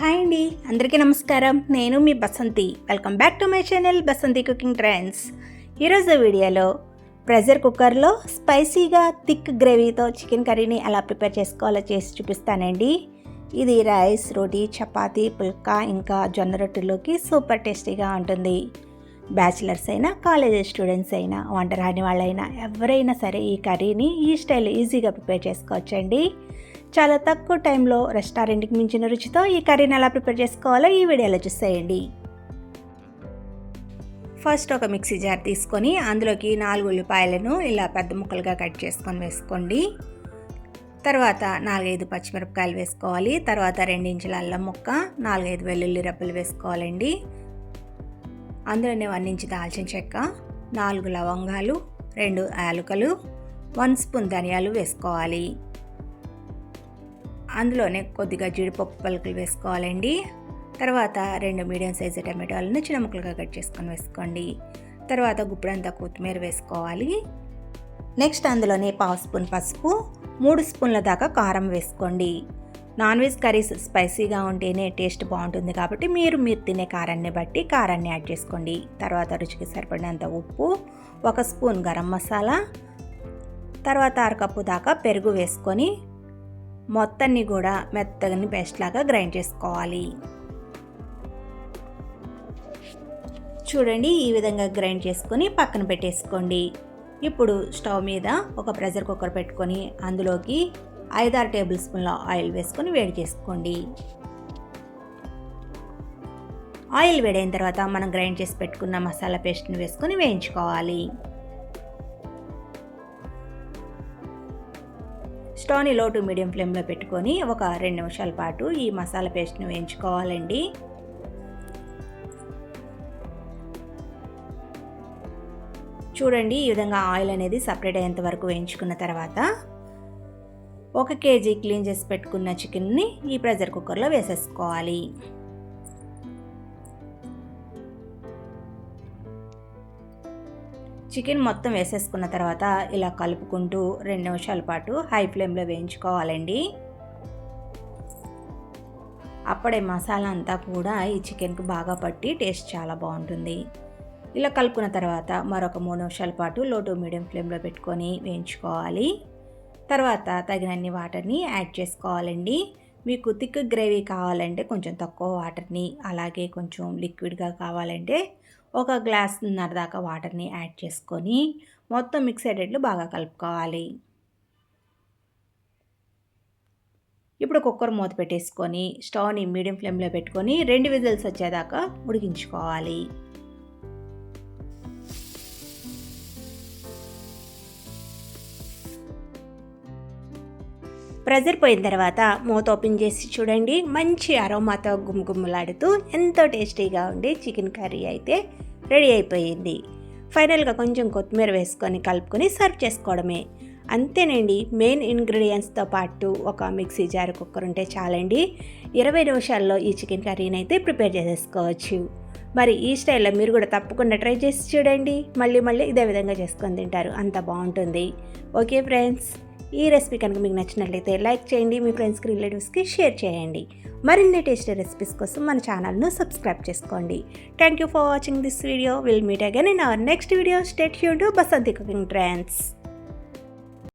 Hi అండి అందరికీ నమస్కారం. నేను మీ Basanti. Welcome back to my channel Basanti cooking trends ఈరోజు వీడియోలో ప్రెషర్ కుక్కర్లో స్పైసీగా థిక్ గ్రేవీతో చికెన్ కర్రీని ఎలా ప్రిపేర్ చేసుకోవాలో చేసి చూపిస్తానండి. ఇది రైస్ రోటీ చపాతీ పుల్కా ఇంకా జొన్న రొట్టెలోకి సూపర్ టేస్టీగా ఉంటుంది. బ్యాచిలర్స్ అయినా కాలేజ్ స్టూడెంట్స్ అయినా వంట రాని వాళ్ళైనా ఎవరైనా సరే ఈ కర్రీని ఈ స్టైల్ ఈజీగా ప్రిపేర్ చేసుకోవచ్చండి. చాలా తక్కువ టైంలో రెస్టారెంట్కి మించిన రుచితో ఈ కర్రీని ఎలా ప్రిపేర్ చేసుకోవాలో ఈ వీడియోలో చూసేయండి. ఫస్ట్ ఒక మిక్సీ జార్ తీసుకొని అందులోకి నాలుగు ఉల్లిపాయలను ఇలా పెద్ద ముక్కలుగా కట్ చేసుకొని వేసుకోండి. తర్వాత నాలుగైదు పచ్చిమిరపకాయలు వేసుకోవాలి. తర్వాత రెండించుల అల్లం ముక్క నాలుగైదు వెల్లుల్లి రెప్పలు వేసుకోవాలండి. అందులోనే వన్ ఇంచ్ దాల్చిన చెక్క నాలుగు లవంగాలు రెండు యాలకులు వన్ స్పూన్ ధనియాలు వేసుకోవాలి. అందులోనే కొద్దిగా జీడిపప్పు పలుకులు వేసుకోవాలండి. తర్వాత రెండు మీడియం సైజు టమాటాలను చిన్న ముక్కలుగా కట్ చేసుకొని వేసుకోండి. తర్వాత గుప్పుడంతా కొత్తిమీర వేసుకోవాలి. నెక్స్ట్ అందులోనే పావు స్పూన్ పసుపు మూడు స్పూన్ల దాకా కారం వేసుకోండి. నాన్ వెజ్ కర్రీస్ స్పైసీగా ఉంటేనే టేస్ట్ బాగుంటుంది కాబట్టి మీరు మీరు తినే కారాన్ని బట్టి కారాన్ని యాడ్ చేసుకోండి. తర్వాత రుచికి సరిపడినంత ఉప్పు ఒక స్పూన్ గరం మసాలా తర్వాత అరకప్పు దాకా పెరుగు వేసుకొని మొత్తాన్ని కూడా మెత్తగని పేస్ట్ లాగా గ్రైండ్ చేసుకోవాలి. చూడండి ఈ విధంగా గ్రైండ్ చేసుకొని పక్కన పెట్టేసుకోండి. ఇప్పుడు స్టవ్ మీద ఒక ప్రెషర్ కుక్కర్ పెట్టుకొని అందులోకి ఐదారు టేబుల్ స్పూన్ల ఆయిల్ వేసుకొని వేడి చేసుకోండి. ఆయిల్ వేడైన తర్వాత మనం గ్రైండ్ చేసి పెట్టుకున్న మసాలా పేస్ట్ని వేసుకొని వేయించుకోవాలి. స్టవ్ని లో టు మీడియం ఫ్లేమ్లో పెట్టుకొని ఒక రెండు నిమిషాల పాటు ఈ మసాలా పేస్ట్ని వేయించుకోవాలండి. చూడండి ఈ విధంగా ఆయిల్ అనేది సపరేట్ అయ్యేంత వరకు వేయించుకున్న తర్వాత ఒక కేజీ క్లీన్ చేసి పెట్టుకున్న చికెన్ని ఈ ప్రెషర్ కుక్కర్లో వేసేసుకోవాలి. చికెన్ మొత్తం వేసేసుకున్న తర్వాత ఇలా కలుపుకుంటూ రెండు నిమిషాల పాటు హై ఫ్లేమ్లో వేయించుకోవాలండి. అప్పుడే మసాలా అంతా కూడా ఈ చికెన్కి బాగా పట్టి టేస్ట్ చాలా బాగుంటుంది. ఇలా కలుపుకున్న తర్వాత మరొక మూడు నిమిషాల పాటు లో టు మీడియం ఫ్లేమ్లో పెట్టుకొని వేయించుకోవాలి. తర్వాత తగినన్ని వాటర్ని యాడ్ చేసుకోవాలండి. మీకు థిక్ గ్రేవీ కావాలంటే కొంచెం తక్కువ వాటర్ని అలాగే కొంచెం లిక్విడ్గా కావాలంటే ఒక గ్లాస్న్నర దాకా వాటర్ని యాడ్ చేసుకొని మొత్తం మిక్స్ అయ్యేటట్లు బాగా కలుపుకోవాలి. ఇప్పుడు కుక్కర్ మూత పెట్టేసుకొని స్టవ్ని మీడియం ఫ్లేమ్లో పెట్టుకొని రెండు విజిల్స్ వచ్చేదాకా ఉడికించుకోవాలి. ప్రెజర్ పోయిన తర్వాత మూత ఓపెన్ చేసి చూడండి. మంచి అరోమాతో గుమ్గుమ్మలాడుతూ ఎంతో టేస్టీగా ఉండే చికెన్ కర్రీ అయితే రెడీ అయిపోయింది. ఫైనల్గా కొంచెం కొత్తిమీర వేసుకొని కలుపుకొని సర్వ్ చేసుకోవడమే. అంతేనండి మెయిన్ ఇంగ్రీడియంట్స్తో పాటు ఒక మిక్సీ జార్ కుక్కర్ ఉంటే చాలండి. ఇరవై నిమిషాల్లో ఈ చికెన్ కర్రీని అయితే ప్రిపేర్ చేసేసుకోవచ్చు. మరి ఈ స్టైల్లో మీరు కూడా తప్పకుండా ట్రై చేసి చూడండి. మళ్ళీ మళ్ళీ ఇదే విధంగా చేసుకొని తింటారు. అంత బాగుంటుంది. Okay friends. ఈ రెసిపీ కనుక మీకు నచ్చినట్లయితే లైక్ చేయండి మీ ఫ్రెండ్స్కి రిలేటివ్స్కి షేర్ చేయండి. మరిన్ని టేస్టీ రెసిపీస్ కోసం మన ఛానల్ను సబ్స్క్రైబ్ చేసుకోండి. Thank you for watching this video will meet again in our next video stay Yoon to Basanti cooking trends